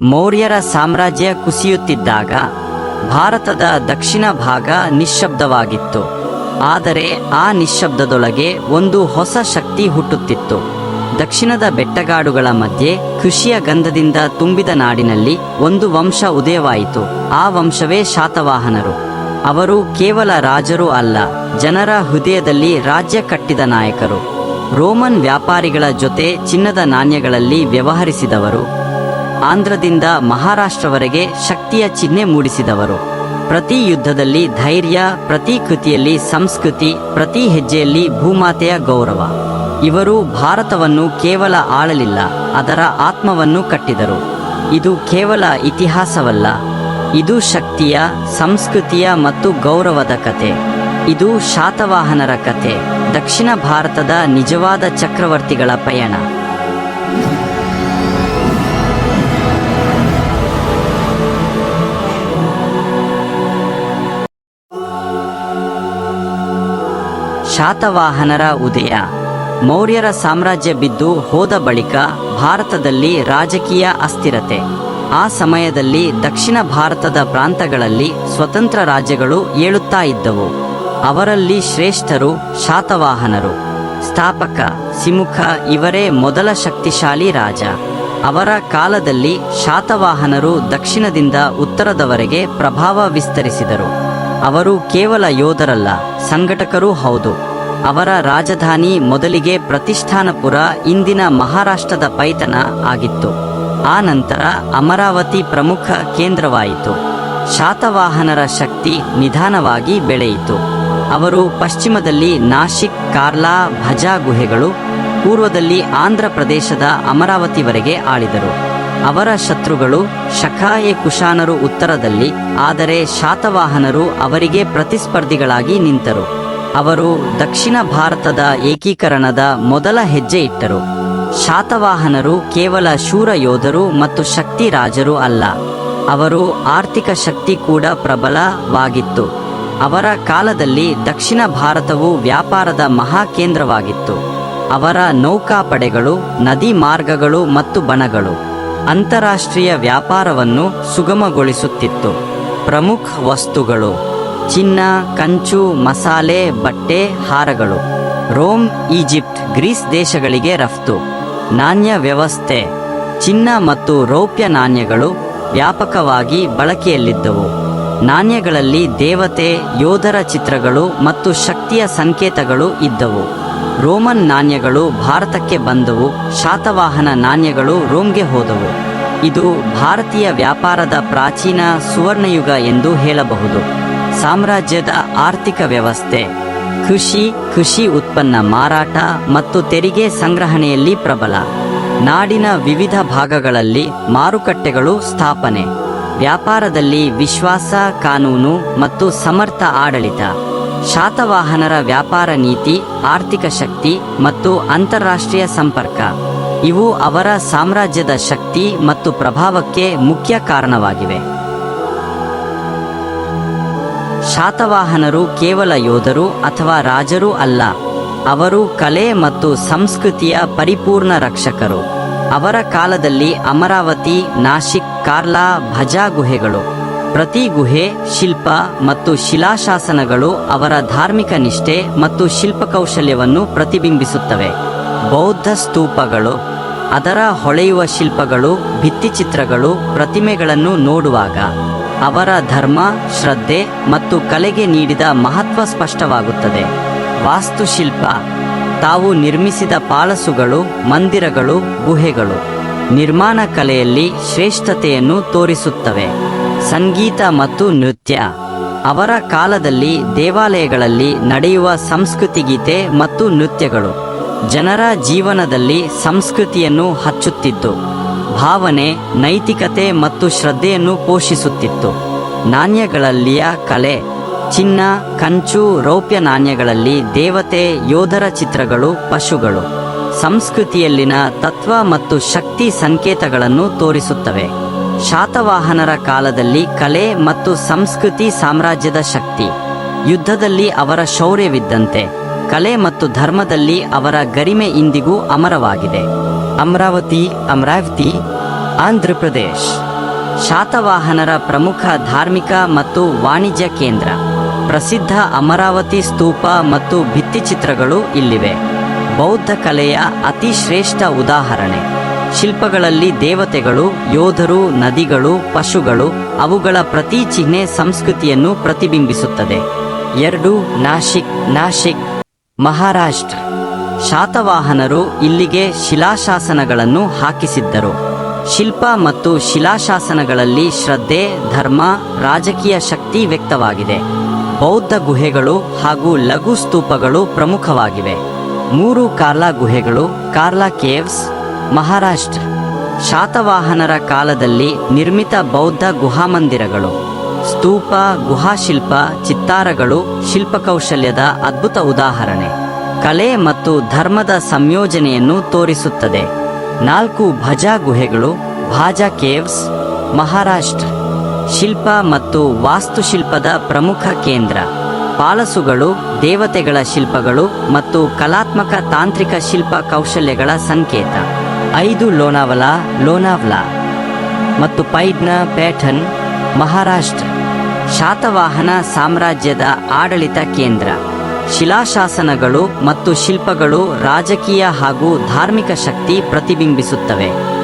ಮೌರ್ಯರ ಸಾಮ್ರಾಜ್ಯ ಕುಸಿಯುತ್ತಿದ್ದಾಗ ಭಾರತದ ದಕ್ಷಿಣ ಭಾಗ ನಿಶ್ಶಬ್ದವಾಗಿತ್ತು. ಆದರೆ ಆ ನಿಶ್ಶಬ್ದದೊಳಗೆ ಒಂದು ಹೊಸ ಶಕ್ತಿ ಹುಟ್ಟುತ್ತಿತ್ತು. ದಕ್ಷಿಣದ ಬೆಟ್ಟಗಾಡುಗಳ ಮಧ್ಯೆ ಕೃಷಿಯ ಗಂಧದಿಂದ ತುಂಬಿದ ನಾಡಿನಲ್ಲಿ ಒಂದು ವಂಶ ಉದಯವಾಯಿತು. ಆ ವಂಶವೇ ಶಾತವಾಹನರು. ಅವರು ಕೇವಲ ರಾಜರು ಅಲ್ಲ, ಜನರ ಹೃದಯದಲ್ಲಿ ರಾಜ್ಯ ಕಟ್ಟಿದ ನಾಯಕರು. ರೋಮನ್ ವ್ಯಾಪಾರಿಗಳ ಜೊತೆ ಚಿನ್ನದ ನಾಣ್ಯಗಳಲ್ಲಿ ವ್ಯವಹರಿಸಿದವರು. ಆಂಧ್ರದಿಂದ ಮಹಾರಾಷ್ಟ್ರವರೆಗೆ ಶಕ್ತಿಯ ಚಿಹ್ನೆ ಮೂಡಿಸಿದವರು. ಪ್ರತಿ ಯುದ್ಧದಲ್ಲಿ ಧೈರ್ಯ, ಪ್ರತಿ ಕೃತಿಯಲ್ಲಿ ಸಂಸ್ಕೃತಿ, ಪ್ರತಿ ಹೆಜ್ಜೆಯಲ್ಲಿ ಭೂಮಾತೆಯ ಗೌರವ. ಇವರು ಭಾರತವನ್ನು ಕೇವಲ ಆಳಲಿಲ್ಲ, ಅದರ ಆತ್ಮವನ್ನು ಕಟ್ಟಿದರು. ಇದು ಕೇವಲ ಇತಿಹಾಸವಲ್ಲ, ಇದು ಶಕ್ತಿಯ, ಸಂಸ್ಕೃತಿಯ ಮತ್ತು ಗೌರವದ ಕತೆ ಇದು ಶಾತವಾಹನರ ಕತೆ ದಕ್ಷಿಣ ಭಾರತದ ನಿಜವಾದ ಚಕ್ರವರ್ತಿಗಳ ಪಯಣ. ಶಾತವಾಹನರ ಉದಯ. ಮೌರ್ಯರ ಸಾಮ್ರಾಜ್ಯ ಬಿದ್ದು ಹೋದ ಬಳಿಕ ಭಾರತದಲ್ಲಿ ರಾಜಕೀಯ ಅಸ್ಥಿರತೆ. ಆ ಸಮಯದಲ್ಲಿ ದಕ್ಷಿಣ ಭಾರತದ ಪ್ರಾಂತಗಳಲ್ಲಿ ಸ್ವತಂತ್ರ ರಾಜ್ಯಗಳು ಏಳುತ್ತಾ ಇದ್ದವು. ಅವರಲ್ಲಿ ಶ್ರೇಷ್ಠರು ಶಾತವಾಹನರು. ಸ್ಥಾಪಕ, ಸಿಮುಖ ಇವರೇ ಮೊದಲ ಶಕ್ತಿಶಾಲಿ ರಾಜ. ಅವರ ಕಾಲದಲ್ಲಿ ಶಾತವಾಹನರು ದಕ್ಷಿಣದಿಂದ ಉತ್ತರದವರೆಗೆ ಪ್ರಭಾವ ವಿಸ್ತರಿಸಿದರು. ಅವರು ಕೇವಲ ಯೋಧರಲ್ಲ, ಸಂಘಟಕರೂ ಹೌದು. ಅವರ ರಾಜಧಾನಿ ಮೊದಲಿಗೆ ಪ್ರತಿಷ್ಠಾನಪುರ, ಇಂದಿನ ಮಹಾರಾಷ್ಟ್ರದ ಪೈತನ ಆಗಿತ್ತು. ಆ ನಂತರ ಅಮರಾವತಿ ಪ್ರಮುಖ ಕೇಂದ್ರವಾಯಿತು. ಶಾತವಾಹನರ ಶಕ್ತಿ ನಿಧಾನವಾಗಿ ಬೆಳೆಯಿತು. ಅವರು ಪಶ್ಚಿಮದಲ್ಲಿ ನಾಶಿಕ್, ಕಾರ್ಲಾ, ಭಜಾ ಗುಹೆಗಳು, ಪೂರ್ವದಲ್ಲಿ ಆಂಧ್ರ ಪ್ರದೇಶದ ಅಮರಾವತಿವರೆಗೆ ಆಳಿದರು. ಅವರ ಶತ್ರುಗಳು ಶಖಾಯೆ ಕುಶಾನರು ಉತ್ತರದಲ್ಲಿ, ಆದರೆ ಶಾತವಾಹನರು ಅವರಿಗೆ ಪ್ರತಿಸ್ಪರ್ಧಿಗಳಾಗಿ ನಿಂತರು. ಅವರು ದಕ್ಷಿಣ ಭಾರತದ ಏಕೀಕರಣದ ಮೊದಲ ಹೆಜ್ಜೆ ಇಟ್ಟರು. ಶಾತವಾಹನರು ಕೇವಲ ಶೂರ ಯೋಧರು ಮತ್ತು ಶಕ್ತಿ ರಾಜರು ಅಲ್ಲ. ಅವರು ಆರ್ಥಿಕ ಶಕ್ತಿ ಕೂಡ ಪ್ರಬಲವಾಗಿತ್ತು. ಅವರ ಕಾಲದಲ್ಲಿ ದಕ್ಷಿಣ ಭಾರತವು ವ್ಯಾಪಾರದ ಮಹಾಕೇಂದ್ರವಾಗಿತ್ತು ಅವರ ನೌಕಾಪಡೆಗಳು, ನದಿ ಮಾರ್ಗಗಳು ಮತ್ತು ಬಣಗಳು, ಅಂತಾರಾಷ್ಟ್ರೀಯ ವ್ಯಾಪಾರವನ್ನು ಸುಗಮಗೊಳಿಸುತ್ತಿತ್ತು. ಪ್ರಮುಖ ವಸ್ತುಗಳು ಚಿನ್ನ, ಕಂಚು, ಮಸಾಲೆ, ಬಟ್ಟೆ, ಹಾರಗಳು. ರೋಮ್, ಈಜಿಪ್ಟ್, ಗ್ರೀಸ್ ದೇಶಗಳಿಗೆ ರಫ್ತು. ನಾಣ್ಯ ವ್ಯವಸ್ಥೆ. ಚಿನ್ನ ಮತ್ತು ರೌಪ್ಯ ನಾಣ್ಯಗಳು ವ್ಯಾಪಕವಾಗಿ ಬಳಕೆಯಲ್ಲಿದ್ದವು. ನಾಣ್ಯಗಳಲ್ಲಿ ದೇವತೆ, ಯೋಧರ ಚಿತ್ರಗಳು ಮತ್ತು ಶಕ್ತಿಯ ಸಂಕೇತಗಳು ಇದ್ದವು. ರೋಮನ್ ನಾಣ್ಯಗಳು ಭಾರತಕ್ಕೆ ಬಂದವು. ಶಾತವಾಹನ ನಾಣ್ಯಗಳು ರೋಮ್ಗೆ ಹೋದವು. ಇದು ಭಾರತೀಯ ವ್ಯಾಪಾರದ ಪ್ರಾಚೀನ ಸುವರ್ಣಯುಗ ಎಂದು ಹೇಳಬಹುದು. ಸಾಮ್ರಾಜ್ಯದ ಆರ್ಥಿಕ ವ್ಯವಸ್ಥೆ. ಕೃಷಿ ಕೃಷಿ ಉತ್ಪನ್ನ ಮಾರಾಟ ಮತ್ತು ತೆರಿಗೆ ಸಂಗ್ರಹಣೆಯಲ್ಲಿ ಪ್ರಬಲ. ನಾಡಿನ ವಿವಿಧ ಭಾಗಗಳಲ್ಲಿ ಮಾರುಕಟ್ಟೆಗಳು ಸ್ಥಾಪನೆ. ವ್ಯಾಪಾರದಲ್ಲಿ ವಿಶ್ವಾಸ, ಕಾನೂನು ಮತ್ತು ಸಮರ್ಥ ಆಡಳಿತ. ಶಾತವಾಹನರ ವ್ಯಾಪಾರ ನೀತಿ, ಆರ್ಥಿಕ ಶಕ್ತಿ ಮತ್ತು ಅಂತಾರಾಷ್ಟ್ರೀಯ ಸಂಪರ್ಕ. ಇವು ಅವರ ಸಾಮ್ರಾಜ್ಯದ ಶಕ್ತಿ ಮತ್ತು ಪ್ರಭಾವಕ್ಕೆ ಮುಖ್ಯ ಕಾರಣವಾಗಿವೆ. ಶಾತವಾಹನರು ಕೇವಲ ಯೋಧರು ಅಥವಾ ರಾಜರು ಅಲ್ಲ. ಅವರು ಕಲೆ ಮತ್ತು ಸಂಸ್ಕೃತಿಯ ಪರಿಪೂರ್ಣ ರಕ್ಷಕರು. ಅವರ ಕಾಲದಲ್ಲಿ ಅಮರಾವತಿ, ನಾಶಿಕ್, ಕಾರ್ಲಾ, ಭಜಾ ಗುಹೆಗಳು. ಪ್ರತಿ ಗುಹೆ, ಶಿಲ್ಪ ಮತ್ತು ಶಿಲಾಶಾಸನಗಳು ಅವರ ಧಾರ್ಮಿಕ ನಿಷ್ಠೆ ಮತ್ತು ಶಿಲ್ಪಕೌಶಲ್ಯವನ್ನು ಪ್ರತಿಬಿಂಬಿಸುತ್ತವೆ. ಬೌದ್ಧ ಸ್ತೂಪಗಳು, ಅದರ ಹೊಳೆಯುವ ಶಿಲ್ಪಗಳು, ಭಿತ್ತಿಚಿತ್ರಗಳು, ಪ್ರತಿಮೆಗಳನ್ನು ನೋಡುವಾಗ. ಅವರ ಧರ್ಮ, ಶ್ರದ್ಧೆ ಮತ್ತು ಕಲೆಗೆ ನೀಡಿದ ಮಹತ್ವ ಸ್ಪಷ್ಟವಾಗುತ್ತದೆ. ವಾಸ್ತುಶಿಲ್ಪ, ತಾವು ನಿರ್ಮಿಸಿದ ಪಾಲಸುಗಳು, ಮಂದಿರಗಳು, ಗುಹೆಗಳು, ನಿರ್ಮಾಣ ಕಲೆಯಲ್ಲಿ ಶ್ರೇಷ್ಠತೆಯನ್ನು ತೋರಿಸುತ್ತವೆ. ಸಂಗೀತ ಮತ್ತು ನೃತ್ಯ, ಅವರ ಕಾಲದಲ್ಲಿ ದೇವಾಲಯಗಳಲ್ಲಿ ನಡೆಯುವ ಸಂಸ್ಕೃತಿ ಗೀತೆ ಮತ್ತು ನೃತ್ಯಗಳು, ಜನರ ಜೀವನದಲ್ಲಿ ಸಂಸ್ಕೃತಿಯನ್ನು ಹಚ್ಚುತ್ತಿದ್ದು. ಭಾವನೆ, ನೈತಿಕತೆ ಮತ್ತು ಶ್ರದ್ಧೆಯನ್ನು ಪೋಷಿಸುತ್ತಿತ್ತು. ನಾಣ್ಯಗಳಲ್ಲಿಯ ಕಲೆ, ಚಿನ್ನ, ಕಂಚು, ರೌಪ್ಯ ನಾಣ್ಯಗಳಲ್ಲಿ ದೇವತೆ, ಯೋಧರ ಚಿತ್ರಗಳು, ಪಶುಗಳು. ಸಂಸ್ಕೃತಿಯಲ್ಲಿನ ತತ್ವ ಮತ್ತು ಶಕ್ತಿ ಸಂಕೇತಗಳನ್ನು ತೋರಿಸುತ್ತವೆ. ಶಾತವಾಹನರ ಕಾಲದಲ್ಲಿ ಕಲೆ ಮತ್ತು ಸಂಸ್ಕೃತಿ ಸಾಮ್ರಾಜ್ಯದ ಶಕ್ತಿ. ಯುದ್ಧದಲ್ಲಿ ಅವರ ಶೌರ್ಯವಿದ್ದಂತೆ. ಕಲೆ ಮತ್ತು ಧರ್ಮದಲ್ಲಿ ಅವರ ಗರಿಮೆ ಇಂದಿಗೂ ಅಮರವಾಗಿದೆ. ಅಮರಾವತಿ ಅಮರಾವತಿ, ಆಂಧ್ರ ಪ್ರದೇಶ್. ಶಾತವಾಹನರ ಪ್ರಮುಖ ಧಾರ್ಮಿಕ ಮತ್ತು ವಾಣಿಜ್ಯ ಕೇಂದ್ರ. ಪ್ರಸಿದ್ಧ ಅಮರಾವತಿ ಸ್ತೂಪ ಮತ್ತು ಭಿತ್ತಿಚಿತ್ರಗಳು ಇಲ್ಲಿವೆ. ಬೌದ್ಧ ಕಲೆಯ ಅತಿ ಶ್ರೇಷ್ಠ ಉದಾಹರಣೆ. ಶಿಲ್ಪಗಳಲ್ಲಿ ದೇವತೆಗಳು, ಯೋಧರು, ನದಿಗಳು, ಪಶುಗಳು, ಅವುಗಳ ಪ್ರತಿ ಚಿಹ್ನೆ ಸಂಸ್ಕೃತಿಯನ್ನು ಪ್ರತಿಬಿಂಬಿಸುತ್ತದೆ. ಎರಡು, ನಾಶಿಕ್ ನಾಶಿಕ್, ಮಹಾರಾಷ್ಟ್ರ. ಶಾತವಾಹನರು ಇಲ್ಲಿಗೆ ಶಿಲಾಶಾಸನಗಳನ್ನು ಹಾಕಿಸಿದ್ದರು. ಶಿಲ್ಪ ಮತ್ತು ಶಿಲಾಶಾಸನಗಳಲ್ಲಿ ಶ್ರದ್ಧೆ, ಧರ್ಮ, ರಾಜಕೀಯ ಶಕ್ತಿ ವ್ಯಕ್ತವಾಗಿದೆ. ಬೌದ್ಧ ಗುಹೆಗಳು ಹಾಗೂ ಲಘು ಸ್ತೂಪಗಳು ಪ್ರಮುಖವಾಗಿವೆ. ಮೂರು ಕಾರ್ಲಾ ಗುಹೆಗಳು, ಕಾರ್ಲಾ ಕೇವ್ಸ್, ಮಹಾರಾಷ್ಟ್ರ. ಶಾತವಾಹನರ ಕಾಲದಲ್ಲಿ ನಿರ್ಮಿತ ಬೌದ್ಧ ಗುಹಾಮಂದಿರಗಳು. ಸ್ತೂಪ, ಗುಹಾಶಿಲ್ಪ, ಚಿತ್ತಾರಗಳು, ಶಿಲ್ಪಕೌಶಲ್ಯದ ಅದ್ಭುತ ಉದಾಹರಣೆ. ಕಲೆ ಮತ್ತು ಧರ್ಮದ ಸಂಯೋಜನೆಯನ್ನು ತೋರಿಸುತ್ತದೆ. ನಾಲ್ಕು ಭಜಾ ಗುಹೆಗಳು, ಭಾಜಾ ಕೇವ್ಸ್, ಮಹಾರಾಷ್ಟ್ರ, ಶಿಲ್ಪ ಮತ್ತು ವಾಸ್ತುಶಿಲ್ಪದ ಪ್ರಮುಖ ಕೇಂದ್ರ. ಪಾಲಸುಗಳು, ದೇವತೆಗಳ ಶಿಲ್ಪಗಳು ಮತ್ತು ಕಲಾತ್ಮಕ ತಾಂತ್ರಿಕ ಶಿಲ್ಪ ಕೌಶಲ್ಯಗಳ ಸಂಕೇತ. ಐದು ಲೋನಾವಲಾ, ಲೋನಾವ್ಲಾ ಮತ್ತು ಪೈಡ್ನ ಪೇಠನ್ ಮಹಾರಾಷ್ಟ್ರ. ಶಾತವಾಹನ ಸಾಮ್ರಾಜ್ಯದ ಆಡಳಿತ ಕೇಂದ್ರ. ಶಿಲಾಶಾಸನಗಳು ಮತ್ತು ಶಿಲ್ಪಗಳು ರಾಜಕೀಯ ಹಾಗೂ ಧಾರ್ಮಿಕ ಶಕ್ತಿ ಪ್ರತಿಬಿಂಬಿಸುತ್ತವೆ.